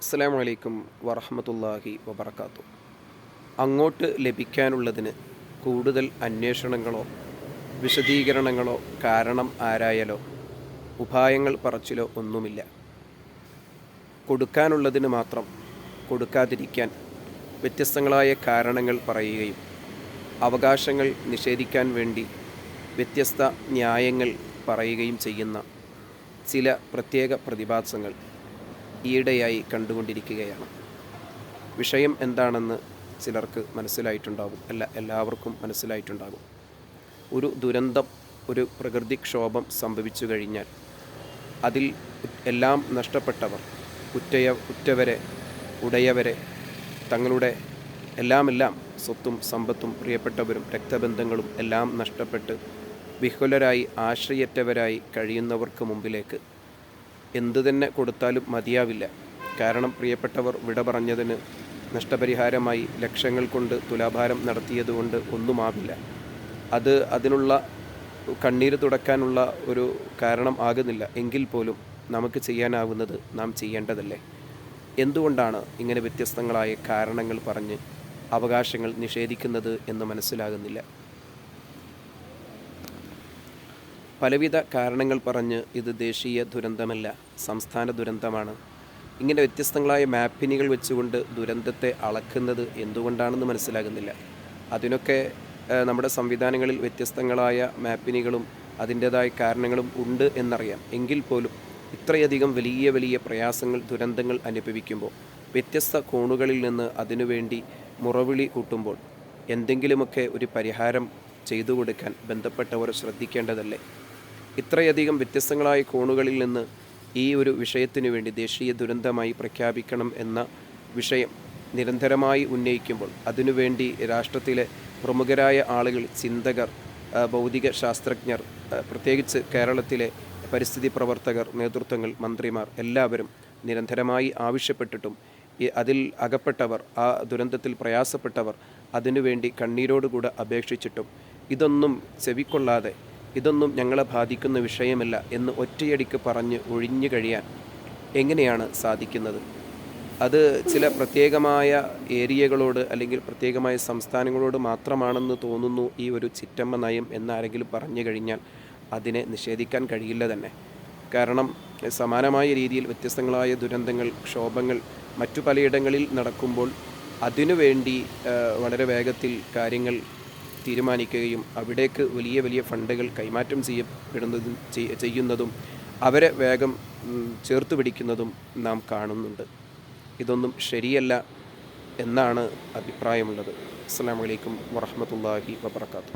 അസ്സാം വലൈക്കും വറഹമത്തല്ലാഹി വബർക്കാത്തു അങ്ങോട്ട് ലഭിക്കാനുള്ളതിന് കൂടുതൽ അന്വേഷണങ്ങളോ വിശദീകരണങ്ങളോ കാരണം ആരായലോ ഉപായങ്ങൾ പറച്ചിലോ ഒന്നുമില്ല. കൊടുക്കാനുള്ളതിന് മാത്രം കൊടുക്കാതിരിക്കാൻ വ്യത്യസ്തങ്ങളായ കാരണങ്ങൾ പറയുകയും അവകാശങ്ങൾ നിഷേധിക്കാൻ വേണ്ടി വ്യത്യസ്ത ന്യായങ്ങൾ പറയുകയും ചെയ്യുന്ന ചില പ്രത്യേക പ്രതിഭാസങ്ങൾ ഈയിടെയായി കണ്ടുകൊണ്ടിരിക്കുകയാണ്. വിഷയം എന്താണെന്ന് ചിലർക്ക് മനസ്സിലായിട്ടുണ്ടാകും. അല്ല എല്ലാവർക്കും മനസ്സിലായിട്ടുണ്ടാകും. ഒരു ദുരന്തം ഒരു പ്രകൃതിക്ഷോഭം സംഭവിച്ചു കഴിഞ്ഞാൽ അതിൽ എല്ലാം നഷ്ടപ്പെട്ടവർ ഉറ്റയ ഉറ്റവരെ ഉടയവരെ തങ്ങളുടെ എല്ലാമെല്ലാം സ്വത്തും സമ്പത്തും പ്രിയപ്പെട്ടവരും രക്തബന്ധങ്ങളും എല്ലാം നഷ്ടപ്പെട്ട് വിഹുലരായി ആശ്രയറ്റവരായി കഴിയുന്നവർക്ക് മുമ്പിലേക്ക് എന്തു തന്നെ കൊടുത്താലും മതിയാവില്ല. കാരണം പ്രിയപ്പെട്ടവർ വിട പറഞ്ഞതിന് നഷ്ടപരിഹാരമായി ലക്ഷങ്ങൾ കൊണ്ട് തുലാഭാരം നടത്തിയതുകൊണ്ട് ഒന്നുമാവില്ല. അത് അതിനുള്ള കണ്ണീര് തുടക്കാനുള്ള ഒരു കാരണം ആകുന്നില്ല. എങ്കിൽ പോലും നമുക്ക് ചെയ്യാനാവുന്നത് നാം ചെയ്യേണ്ടതല്ലേ? എന്തുകൊണ്ടാണ് ഇങ്ങനെ വ്യത്യസ്തങ്ങളായ കാരണങ്ങൾ പറഞ്ഞ് അവകാശങ്ങൾ നിഷേധിക്കുന്നത് എന്ന് മനസ്സിലാകുന്നില്ല. പലവിധ കാരണങ്ങൾ പറഞ്ഞ് ഇത് ദേശീയ ദുരന്തമല്ല സംസ്ഥാന ദുരന്തമാണ്. ഇങ്ങനെ വ്യത്യസ്തങ്ങളായ മാപ്പിനികൾ വെച്ചുകൊണ്ട് ദുരന്തത്തെ അളക്കുന്നത് എന്തുകൊണ്ടാണെന്ന് മനസ്സിലാകുന്നില്ല. അതിനൊക്കെ നമ്മുടെ സംവിധാനങ്ങളിൽ വ്യത്യസ്തങ്ങളായ മാപ്പിനികളും അതിന്റേതായ കാരണങ്ങളും ഉണ്ട് എന്നറിയാം. എങ്കിൽ പോലും ഇത്രയധികം വലിയ വലിയ പ്രയാസങ്ങൾ ദുരന്തങ്ങൾ അനുഭവിക്കുമ്പോൾ വ്യത്യസ്ത കോണുകളിൽ നിന്ന് അതിനുവേണ്ടി മുറവിളി കൂട്ടുമ്പോൾ എന്തെങ്കിലുമൊക്കെ ഒരു പരിഹാരം ചെയ്തു കൊടുക്കാൻ ബന്ധപ്പെട്ടവർ ശ്രദ്ധിക്കേണ്ടതല്ലേ? ഇത്രയധികം വ്യത്യസ്തങ്ങളായ കോണുകളിൽ നിന്ന് ഈ ഒരു വിഷയത്തിനു വേണ്ടി ദേശീയ ദുരന്തമായി പ്രഖ്യാപിക്കണം എന്ന വിഷയം നിരന്തരമായി ഉന്നയിക്കുമ്പോൾ അതിനുവേണ്ടി രാഷ്ട്രത്തിലെ പ്രമുഖരായ ആളുകൾ ചിന്തകർ ഭൗതിക ശാസ്ത്രജ്ഞർ പ്രത്യേകിച്ച് കേരളത്തിലെ പരിസ്ഥിതി പ്രവർത്തകർ നേതൃത്വങ്ങൾ മന്ത്രിമാർ എല്ലാവരും നിരന്തരമായി ആവശ്യപ്പെട്ടിട്ടും അതിൽ അകപ്പെട്ടവർ ആ ദുരന്തത്തിൽ പ്രയാസപ്പെട്ടവർ അതിനുവേണ്ടി കണ്ണീരോടുകൂടെ അപേക്ഷിച്ചിട്ടും ഇതൊന്നും ചെവിക്കൊള്ളാതെ ഇതൊന്നും ഞങ്ങളെ ബാധിക്കുന്ന വിഷയമല്ല എന്ന് ഒറ്റയടിക്ക് പറഞ്ഞ് ഒഴിഞ്ഞു കഴിയാൻ എങ്ങനെയാണ് സാധിക്കുന്നത്? അത് ചില പ്രത്യേകമായ ഏരിയകളോട് അല്ലെങ്കിൽ പ്രത്യേകമായ സംസ്ഥാനങ്ങളോട് മാത്രമാണെന്ന് തോന്നുന്നു ഈ ഒരു ചിറ്റമ്മ നയം എന്നാരെങ്കിലും പറഞ്ഞു കഴിഞ്ഞാൽ അതിനെ നിഷേധിക്കാൻ കഴിയില്ല തന്നെ. കാരണം സമാനമായ രീതിയിൽ വ്യത്യസ്തങ്ങളായ ദുരന്തങ്ങൾ ക്ഷോഭങ്ങൾ മറ്റു പലയിടങ്ങളിൽ നടക്കുമ്പോൾ അതിനുവേണ്ടി വളരെ വേഗത്തിൽ കാര്യങ്ങൾ തീരുമാനിക്കുകയും അവിടേക്ക് വലിയ വലിയ ഫണ്ടുകൾ കൈമാറ്റം ചെയ്യപ്പെടുന്നതും ചെയ്യുന്നതും അവരെ വേഗം ചേർത്ത് പിടിക്കുന്നതും നാം കാണുന്നുണ്ട്. ഇതൊന്നും ശരിയല്ല എന്നാണ് അഭിപ്രായമുള്ളത്. അസ്സാം വലൈക്കും വറഹമത്തല്ലാഹി വബർക്കാത്തു